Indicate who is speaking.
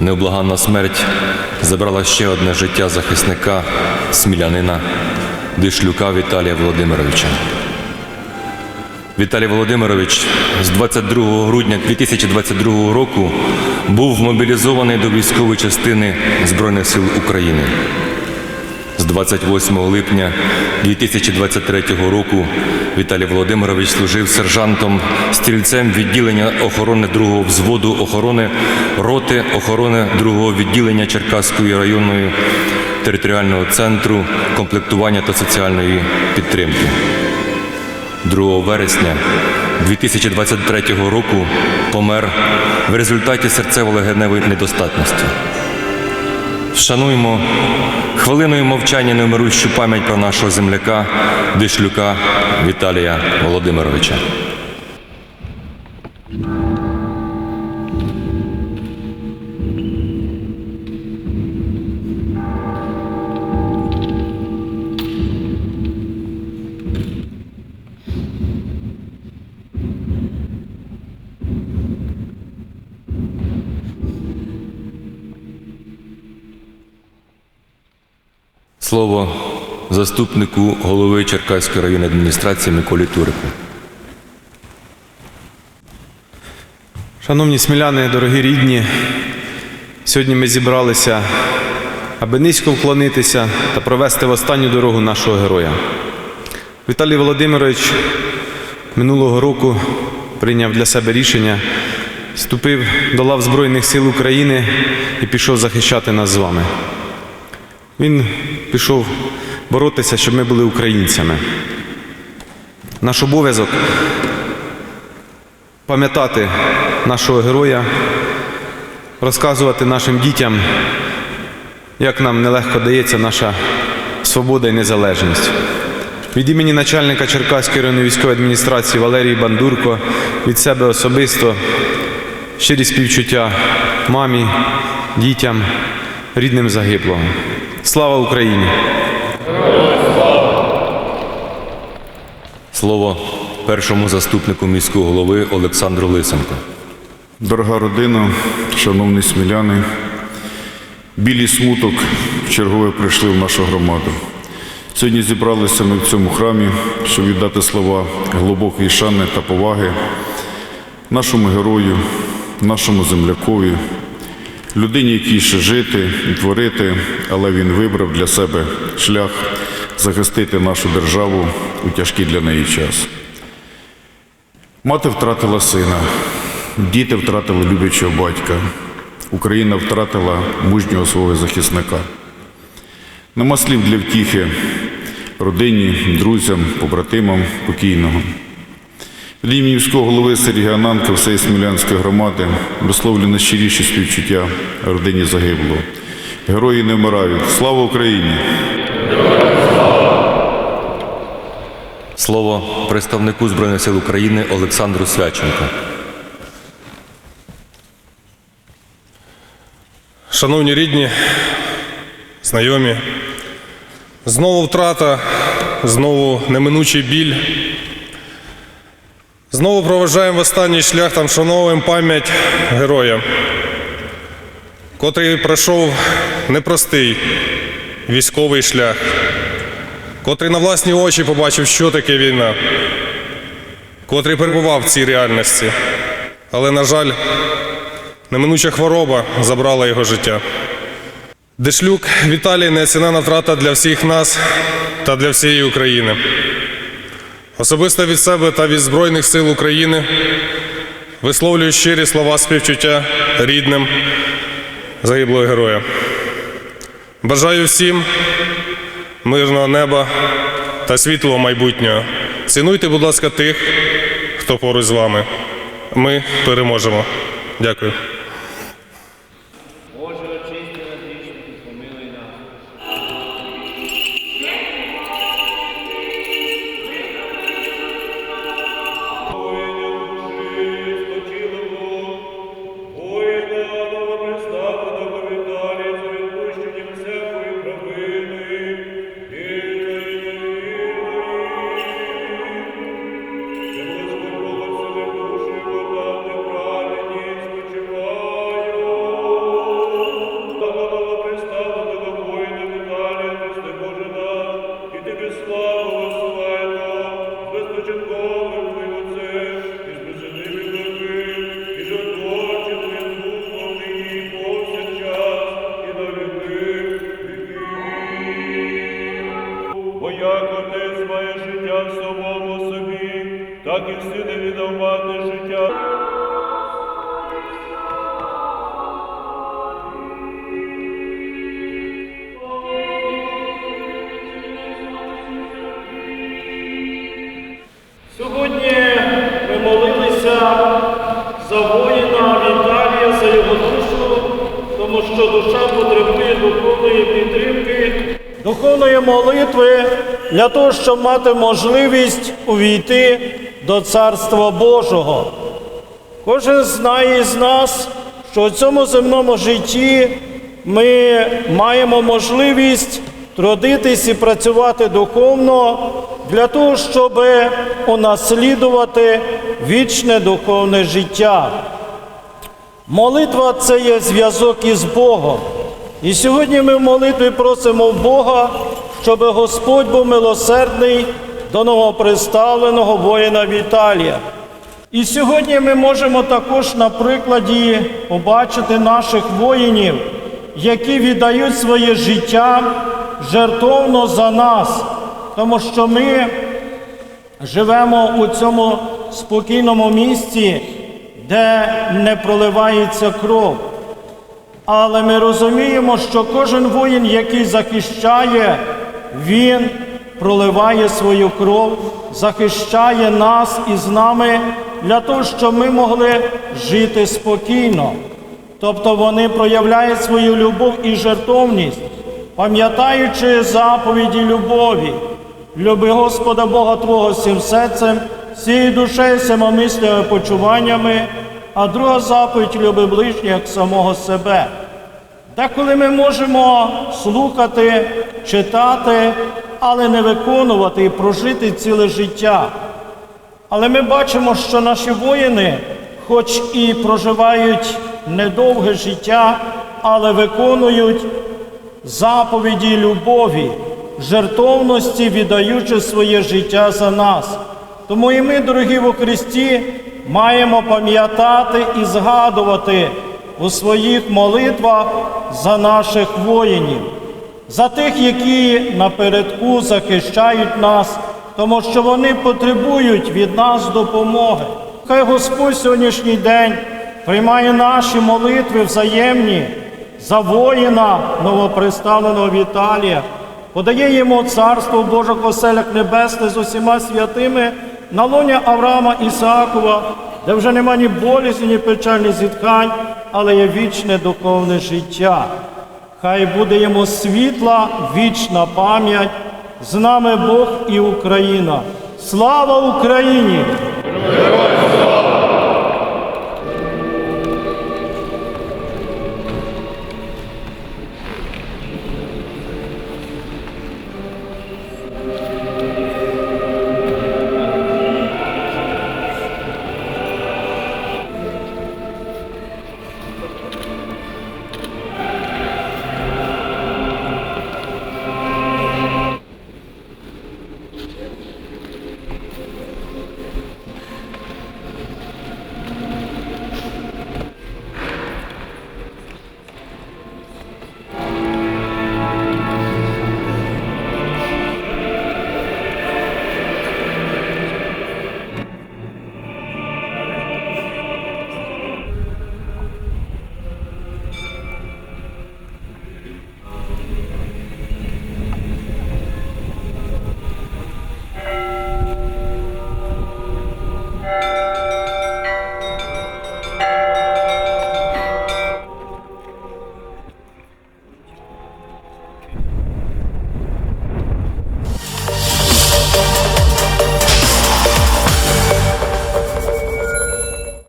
Speaker 1: Необлаганна смерть забрала ще одне життя захисника, смілянина Дишлюка Віталія Володимировича. Віталій Володимирович з 22 грудня 2022 року був мобілізований до військової частини Збройних сил України. З 28 липня 2023 року Віталій Володимирович служив сержантом стрільцем відділення охорони другого взводу охорони роти охорони другого відділення Черкаської районної територіального центру комплектування та соціальної підтримки. 2 вересня 2023 року помер в результаті серцево-легеневої недостатності. Вшануємо хвилиною мовчання немирущу пам'ять про нашого земляка Дишлюка Віталія Володимировича. Слово заступнику голови Черкаської районної адміністрації Миколі Турику.
Speaker 2: Шановні сміляни, дорогі рідні, сьогодні ми зібралися, аби низько вклонитися та провести в останню дорогу нашого героя. Віталій Володимирович минулого року прийняв для себе рішення, вступив до лав Збройних сил України і пішов захищати нас з вами. Він пішов боротися, щоб ми були українцями. Наш обов'язок пам'ятати нашого героя, розказувати нашим дітям, як нам нелегко дається наша свобода і незалежність. Від імені начальника Черкаської районної військової адміністрації Валерії Бандурко, від себе особисто щирі співчуття мамі, дітям, рідним загиблого. Слава Україні!
Speaker 1: Слово першому заступнику міського голови Олександру Лисенко.
Speaker 3: Дорога родина, шановні сміляни, білі смуток вчергове прийшли в нашу громаду. Сьогодні зібралися ми в цьому храмі, щоб віддати слова глибокої шани та поваги нашому герою, нашому землякові, людині, якій ще жити і творити, але він вибрав для себе шлях захистити нашу державу у тяжкий для неї час. Мати втратила сина, діти втратили люблячого батька, Україна втратила мужнього свого захисника. Нема слів для втіхи родині, друзям, побратимам покійного. Від імені міського голови Сергія Ананка всієї Смілянської громади висловлю найщиріші співчуття родині загиблого. Герої не вмирають. Слава Україні!
Speaker 1: Слово представнику Збройних сил України Олександру Свяченко.
Speaker 4: Шановні рідні, знайомі, знову втрата, знову неминучий біль. Знову проважаємо в останній шлях там вшановуємо пам'ять героя, котрий пройшов непростий військовий шлях, котрий на власні очі побачив, що таке війна, котрий перебував в цій реальності. Але, на жаль, Неминуча хвороба забрала його життя. Дешлюк Віталій неоцінена втрата для всіх нас та для всієї України. Особисто від себе та від Збройних сил України висловлюю щирі слова співчуття рідним загиблого героя. Бажаю всім мирного неба та світлого майбутнього. Цінуйте, будь ласка, тих, хто поруч з вами. Ми переможемо. Дякую.
Speaker 5: Так і сини віддав мати життя.
Speaker 6: Сьогодні ми молилися за воїна Віталія, за його душу, тому що душа потребує духовної підтримки, духовної молитви для того, щоб мати можливість увійти до Царства Божого. Кожен знає з нас, що в цьому земному житті ми маємо можливість трудитись і працювати духовно для того, щоб унаслідувати вічне духовне життя. Молитва це є зв'язок із Богом. І сьогодні ми в молитві просимо Бога, щоб Господь був милосердний до новоприставленого воїна Віталія. І сьогодні ми можемо також на прикладі побачити наших воїнів, які віддають своє життя жертовно за нас, тому що ми живемо у цьому спокійному місці, де не проливається кров. Але ми розуміємо, що кожен воїн, який захищає, він проливає свою кров, захищає нас і з нами для того, щоб ми могли жити спокійно. Тобто вони проявляють свою любов і жертовність, пам'ятаючи заповіді любові. Люби Господа Бога Твого всім серцем, всією душею, всіма мислями, почуваннями, а друга заповідь люби ближнього як самого себе. Деколи ми можемо слухати, читати, але не виконувати і прожити ціле життя. Але ми бачимо, що наші воїни, хоч і проживають недовге життя, але виконують заповіді любові, жертовності, віддаючи своє життя за нас. Тому і ми, дорогі во Христі, маємо пам'ятати і згадувати у своїх молитвах за наших воїнів, за тих, які напередку захищають нас, тому що вони потребують від нас допомоги. Хай Господь сьогоднішній день приймає наші молитви взаємні за воїна новоприставленого Віталія, подає йому царство Божих оселях небесне з усіма святими на лоні Авраама Ісаакова, де вже нема ні болісні, ні печаль, ні зітхань, але є вічне духовне життя. Хай буде йому світла, вічна пам'ять. З нами Бог і Україна. Слава Україні!
Speaker 5: Героям